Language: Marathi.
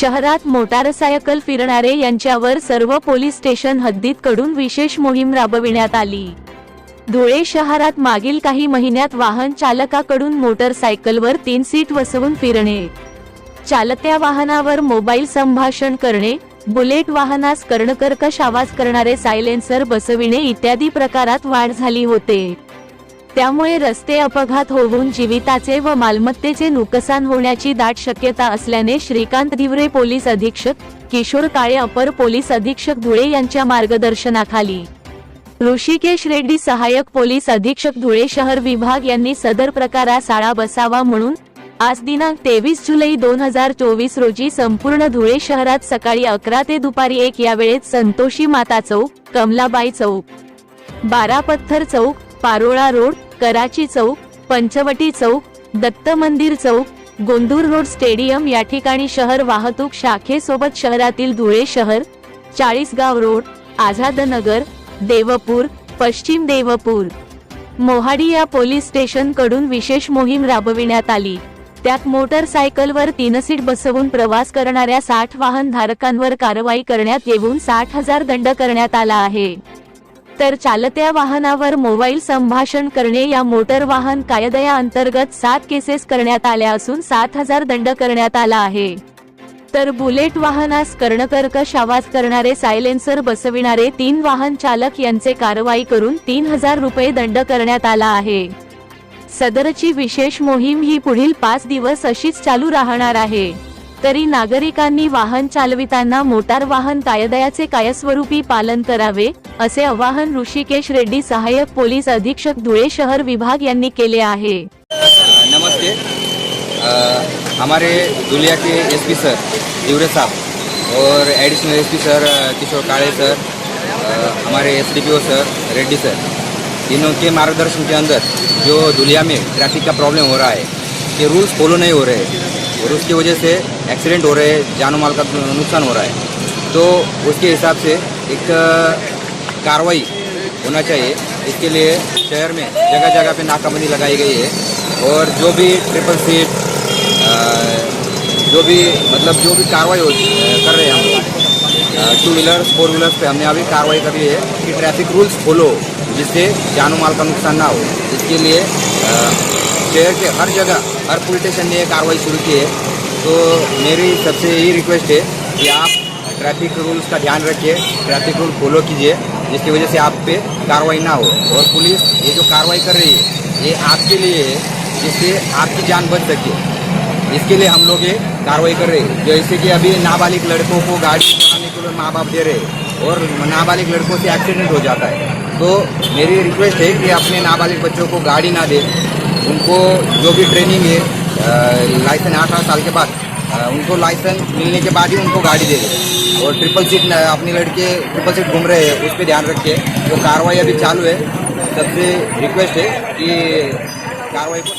शहरात मोटारसायकल फिरणारे यांच्यावर सर्व पोलीस स्टेशन हद्दीत कडून विशेष मोहीम राबविण्यात आली. धुळे शहरात मागील काही महिन्यात वाहन चालकाकडून मोटरसायकलवर तीन सीट वसवून फिरणे. चालत्या वाहनावर मोबाईल संभाषण करणे बुलेट वाहनास कर्णकर्कश आवाज करणारे सायलेन्सर बसविणे इत्यादी प्रकारात वाढ झाली होते. त्यामुळे रस्ते अपघात होऊन जीविताचे व मालमत्तेचे नुकसान होण्याची दाट शक्यता असल्याने श्रीकांत धिवरे पोलीस अधीक्षक किशोर काळे अपर पोलीस अधीक्षक धुळे यांच्या मार्गदर्शनाखाली. ऋषिकेश रेड्डी सहाय्यक पोलीस अधीक्षक धुळे शहर विभाग यांनी सदर प्रकारास आळा बसावा म्हणून आज दिनांक तेवीस जुलै दोन हजार चोवीस रोजी संपूर्ण धुळे शहरात सकाळी अकरा ते दुपारी एक या वेळेत संतोषी माता चौक कमलाबाई चौक बारा पत्थर चौक पारोळा रोड कराची चौक पंचवटी चौक दत्त मंदिर चौक गोंदूर रोड स्टेडियम या ठिकाणी शहर वाहतूक शाखेसोबत शहरातील धुळे शहर चाळीसगाव रोड आझादनगर देवपूर पश्चिम देवपूर. मोहाडी या पोलीस स्टेशनकडून विशेष मोहीम राबविण्यात आली. त्यात मोटरसायकलवर तीन सीट बसवून प्रवास करणाऱ्या साठ वाहन धारकांवर कारवाई करण्यात येऊन साठ हजार दंड करण्यात आला आहे. तर चालत्या वाहनावर मोबाईल संभाषण करणे या मोटर वाहन कायद्याअंतर्गत सात केसेस करण्यात आल्या असून सात हजार दंड करण्यात आला आहे. तर बुलेट वाहनास कर्णकर्कश आवाज करणारे सायलेन्सर बसविणारे तीन वाहन चालक यांचे कारवाई करून तीन हजार रुपये दंड करण्यात आला आहे. सदरची विशेष मोहीम ही पुढील पाच दिवस अशीच चालू राहणार आहे. तरी नागरिकांनी वाहन चालविताना मोटार वाहन कायद्याचे कायस्वरूपी पालन करावे असे आवाहन ऋषिकेश रेड्डी सहाय्यक पोलीस अधीक्षक धुळे शहर विभाग यांनी केले आहे. नमस्ते. हमारे दुलिया के एसपी सर दिवरे साहब और additional SP sir Kishor Kale sir हमारे S D P O sir Reddy sir तीनों के मार्गदर्शन के अंदर जो दुलिया में ट्रैफिक का प्रॉब्लम हो रहा है ये रूल्स फॉलो नहीं हो रहे हैं और उसकी वजह से एक्सीडेंट हो रहे हैं जानो माल का नुकसान हो रहा है। तो उसके हिसाब से एक कार्रवाई होना चाहिए। इसके लिए शहर में जगह जगह पे नाकाबंदी लगाई गई है। और जो भी ट्रिपल सीट जो भी मतलब जो भी कार्रवाई हो कर रहे हैं हम टू व्हीलर्स फोर व्हीलर्स पे हमने अभी कार्रवाई करी है कि ट्रैफ़िक रूल्स फॉलो जिससे जानो माल का नुकसान ना हो। इसके लिए शहर के हर जगह, हर पुलिस स्टेशन ने कार्रवाई शुरू की है। तो मेरी सबसे यही रिक्वेस्ट है कि आप ट्रैफ़िक रूल्स का ध्यान रखिए ट्रैफ़िक रूल फॉलो कीजिए, जिसकी वजह से आप पे कार्रवाई ना हो। और पुलिस ये जो कार्रवाई कर रही है, ये आपके लिए है, जिससे आपकी जान बच सके। इसके लिए हम लोग ये कार्रवाई कर रहे हैं। जैसे कि अभी नाबालिग लड़कों को गाड़ी चलाने के लिए माँ बाप दे रहे हैं और नाबालिग लड़कों से एक्सीडेंट हो जाता है। तो मेरी रिक्वेस्ट है कि अपने नाबालिग बच्चों को गाड़ी ना दे। उनको जो भी ट्रेनिंग है लाइसेंस आठ आठ साल के बाद उनको लाइसेंस मिलने के बाद ही उनको गाड़ी दे दे। और ट्रिपल सीट अपनी लड़के ट्रिपल सीट घूम रहे हैं, उस पर ध्यान रखिए। जो कार्रवाई अभी चालू है। सबसे रिक्वेस्ट है कि कार्रवाई को